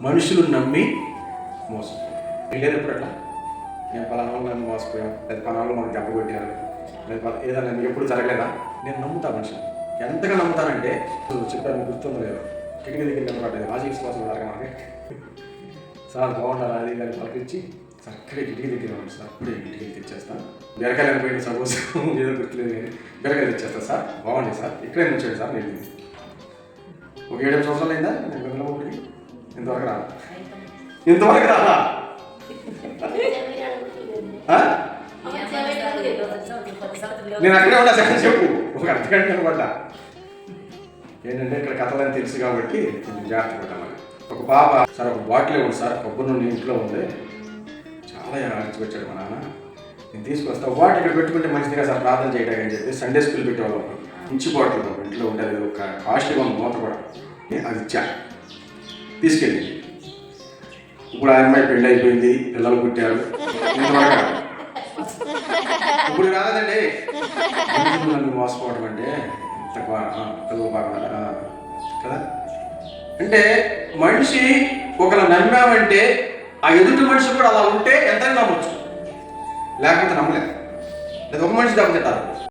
మనుషులు నమ్మి మోసం. వెళ్ళేది ఎప్పుడు అట్లా నేను పలానా నన్ను మోసపోయాం లేదా పలానా మనం మనకు లేదా ఏదైనా ఎప్పుడు జరగలేదా? నేను నమ్ముతా మనుషులు ఎంతగా నమ్ముతానంటే చెప్పాను గుర్తుందో లేదు. కిటికీ దగ్గర నిలబడ్డది మాజీ విశ్వాసం జరగ మనకి సార్ బాగుండాలి? అది కానీ పలకించి సార్ అక్కడే కిటికీ దగ్గర ఉంది సార్. అప్పుడే కిటికీ తెచ్చేస్తాను బీరకాయలు పోయిన సపోజ్ ఏదో గుర్తులేదు కానీ బీరకాయలు తెచ్చేస్తాను సార్. బాగుంది సార్. ఇక్కడే నుంచండి సార్ నేను. ఒక ఏడు సంవత్సరాలు అయిందా? ఇంతవరకు రా ఇంతవరకు రా నేను అక్కడే ఉన్నా సెకండ్ చెప్పు. ఒక అర్ధగంట నిలబడ్డా ఏంటంటే ఇక్కడ కథలని తెలుసు కాబట్టి కొంచెం జాగ్రత్త పడ్డామని ఒక పాప సార్ ఒక బాటిల్ ఉంది సార్. కొబ్బరి నూనె ఇంట్లో ఉంది చాలా అడిచి వచ్చాడు మా నాన్న. నేను తీసుకొస్తా. ఒక బాటిల్ ఇక్కడ పెట్టుకుంటే మంచిదిగా సార్ ప్రార్థన చేయడానికి అని చెప్పి సండే స్కూల్ పెట్టేవాళ్ళం. ఇంచి బాటిల్ ఇంట్లో ఉండేది ఒక కాస్ట్లీగా ఉంది మూత కూడా. అది ఇచ్చా. తీసుకెళ్ళి. ఇప్పుడు ఆ అమ్మాయి పెళ్ళి అయిపోయింది పిల్లలు పుట్టారు. ఇప్పుడు కాదండి నన్ను మోసపోవడం అంటే తక్కువ బా- పిల్లలు బాగున్నారా కదా. అంటే మనిషి ఒకరు నమ్మామంటే ఆ ఎదుటి మనిషి కూడా అలా ఉంటే ఎంత నమ్మొచ్చు. లేకపోతే నమ్మలేదు లేదా ఒక మనిషి దెబ్బతింటారు.